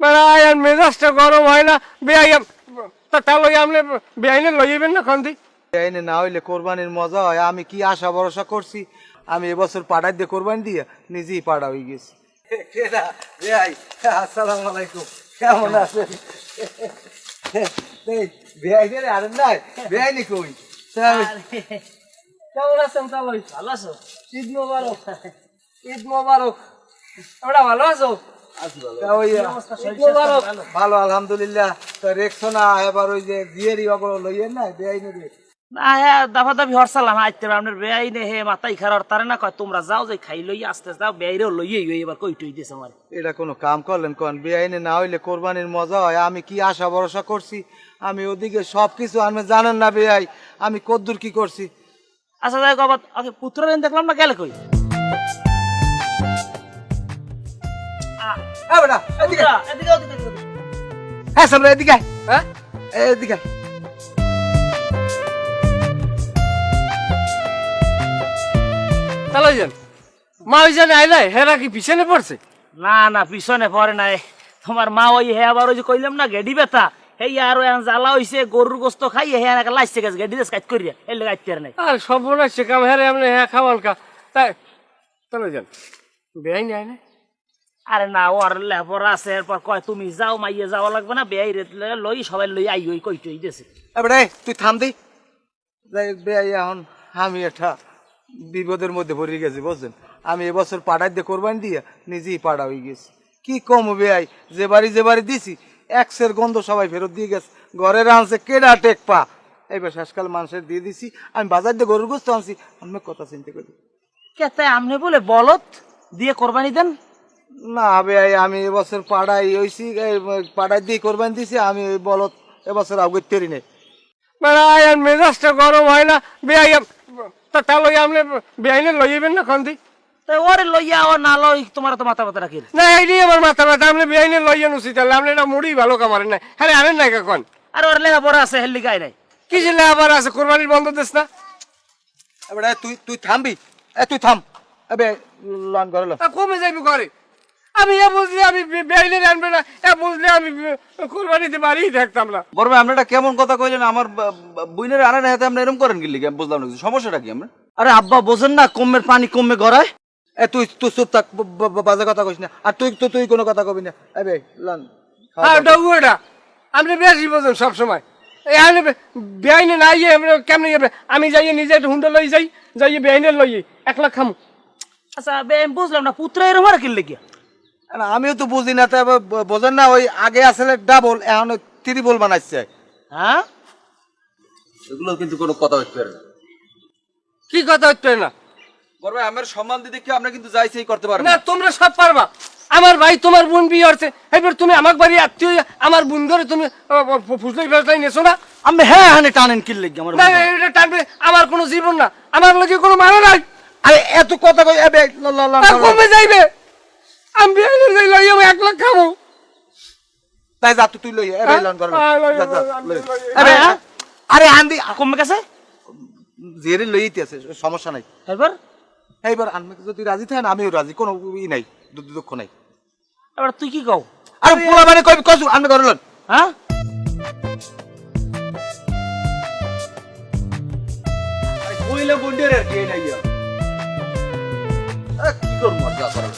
আর মেজাজটা গরম হয় না। বেআই তা লই আপনি বেআইনে লইবেন না খান্তি এনে না হইলে কোরবানির মজা হয়। আমি কি আশা ভরসা করছি? আমি এবছর পাড়াই দিয়ে কোরবানি দিয়ে নিজেই পাড়া হয়ে গেছি। আসসালামু আলাইকুম। কেমন আছেন? বেআই রে আরে নাই। বেআই কই? কেমন আছেন ভালো আছো? ঈদ মোবারক। ঈদ মোবারক। ওটা ভালো আছো? ভালো। আলহামদুলিল্লাহ। তো রেখছো না এবার ওই যে বিয়েরই অগর লইয়েন না বেআই নে না হ্যাঁ দাফা দাফি হরসালাম আইতে আপনার বেআই নে হে মাথাই খারাপ তারে না কয় তোমরা যাও যে খাই লই আস্তে আস্তে বেআইরেও লইয়ে এবার কই টই দিয়েছে আমার? এটা কোনো কাম করলেন কোন? বেআইনে না হইলে কোরবানির মজা হয়। আমি কি আশা ভরসা করছি? আমি ওদিকে সব কিছু আপনি জানেন না বেআই আমি কদ্দুর কি করছি? আচ্ছা যাই আবার আচ্ছা পুত্রের দেখলাম না গেলে কই? হ্যাঁ বেটা এদিকে। এদিকে। হ্যাঁ সামনে এদিকে। হ্যাঁ? এদিকে। আয়। তা লই যান মা ওই জানে আইলাই হেরা কি পিছনে পড়ছে? না না পিছনে পড়ে নাই। তোমার মা ওই হে আবার ওই যে কইলাম না গেডি বেতা হেই আর ওই জ্বালা হইছে গরুর গোস্ত খাই হে এনাকে লাইছে গেছে গেডি দেশ কাজ করিয়া এলে গাইতে আর নাই। আর সর্বনাশ কাম হেরে আপনি হ্যাঁ খাওয়ান কা। তাই যান বেআইনি আয় না আরে না ওর লেপর আছে এরপর কয় তুমি যাও মাইয়ে যাওয়া লাগবে না বেআই রে লই সবাই লই আই ওই কই টই দিয়েছে এবারে তুই থাম দি। যাই বেআই এখন আমি এটা বিপদের মধ্যে পড়ে গেছি বুঝছেন? আমি এবছর পাড়াই দিয়ে কোরবানি দিয়ে নিজেই পাড়া হয়ে গেছি। কি কম বেআই যে বাড়ি যে বাড়ি দিছি একসের গন্ধ সবাই ফেরত দিয়ে গেছে। ঘরের আনছে কেডা টেক পা। এইবার শেষকাল মানুষের দিয়ে দিছি আমি বাজার দিয়ে গরুর গোস্ত আনছি আমি কথা চিন্তা করি। কে তাই আপনি বলে বলত দিয়ে কোরবানি দেন? না বেআই আমি এবছর পাড়াই হইছি এই পাড়াই দিয়ে কোরবানি দিছি আমি ওই বলত এবছর আগে তেরি নেই। বেড়াই আর মেজাজটা গরম হয় না। বেআই তা তা লই আপনি বেআইনে লইবেন না তাই ওরে লইয়া ও না লই তোমার তো মাথা ব্যথা রাখি না এইটাই আমার মাথা ব্যথা। আপনি বেআইনে লইয়েন উচিত তাহলে। আপনি এটা মুড়ি ভালো কামারেন না হ্যাঁ আনেন নাই কখন আর ওর লেখা পড়া আছে হেল্লি গাই নাই। কি ছিল আবার আছে? কোরবানির বন্ধ দিস না। এবার তুই তুই থামবি। এ তুই থাম। এবে লন করে লো। তা কমে যাইবি ঘরে। আমি এ বুঝলে আমি বে- বেআইনে আনবে না এ বুঝলে আমি বে- কোরবানিতে বাড়িই থাকতাম না। বড় ভাই আপনারা কেমন কথা কইলেন? আমার বুইনের হাতে আপনি এরকম করেন আমি বুঝলাম না সমস্যাটা কি আমরা আরে আব্বা বোঝেন না কমের পানি কমে গড়ায়। এ তুই তুই চুপ থাক ব- ব- ব- বাজে কথা কইস না। আর তুই তো তুই কোনো কথা কবি না। এবে লন হ্যাঁ ওটা ওটা আপনি বেশি বোঝেন সবসময়। বে- বেআইনে না ইয়ে কেমনে যাবে আমি যাইয়ে নিজে একটু হুন্ডা লই যাই যাইয়ে বেআইনে লই এক লাখ খামু। আচ্ছা বে আমি বুঝলাম না পুত্র এরকম আর কিনলে গিয়া আমিও তো বুঝি না তবে বোঝেন না ওই আগে আসলে ডাবল এখন ত্রিবল বানাইছে। হ্যাঁ? এগুলো কিন্তু কোনো কথা হইতে পারে না। কি কথা হচ্ছে না? বড় ভাই আমার সম্মান দিতে কি আপনি কিন্তু যাই সেই করতে পারেন না। তোমরা সব পারবা। আমার ভাই তোমার বোন বিয়ে হচ্ছে এবার তুমি আমার বাড়ি আত্মীয় আমার বোন ধরে তুমি ফুসলাই ফেসলাই নেছো না? আমি হ্যাঁ হ্যাঁ টানেন কিনলে আমার না এটা টানবে আমার কোনো জীবন না। আমার লগে কোনো মানে নাই। আরে এত কথা কই এবে কমে যাইবে। আমি যাই লই আমি এক লাখ খামু তাই যা তুই- লই এবে লন করে লো। হ্যাঁ, লই, লই, লই। লই, হ্যাঁ? আরে আন্দি কমে গেছে? জেরে লইতে আছে সমস্যা নাই। এবার? এইবার আমি যদি রাজি থাকেন আমিও রাজি কোনো ই নাই দুঃখ নাই। এবার তুই কি কও? আর পোলা মানে কই কসু আমি করলেন হ্যাঁ? কইলে বন্ডের আর কি নাই কি করব মজা করার?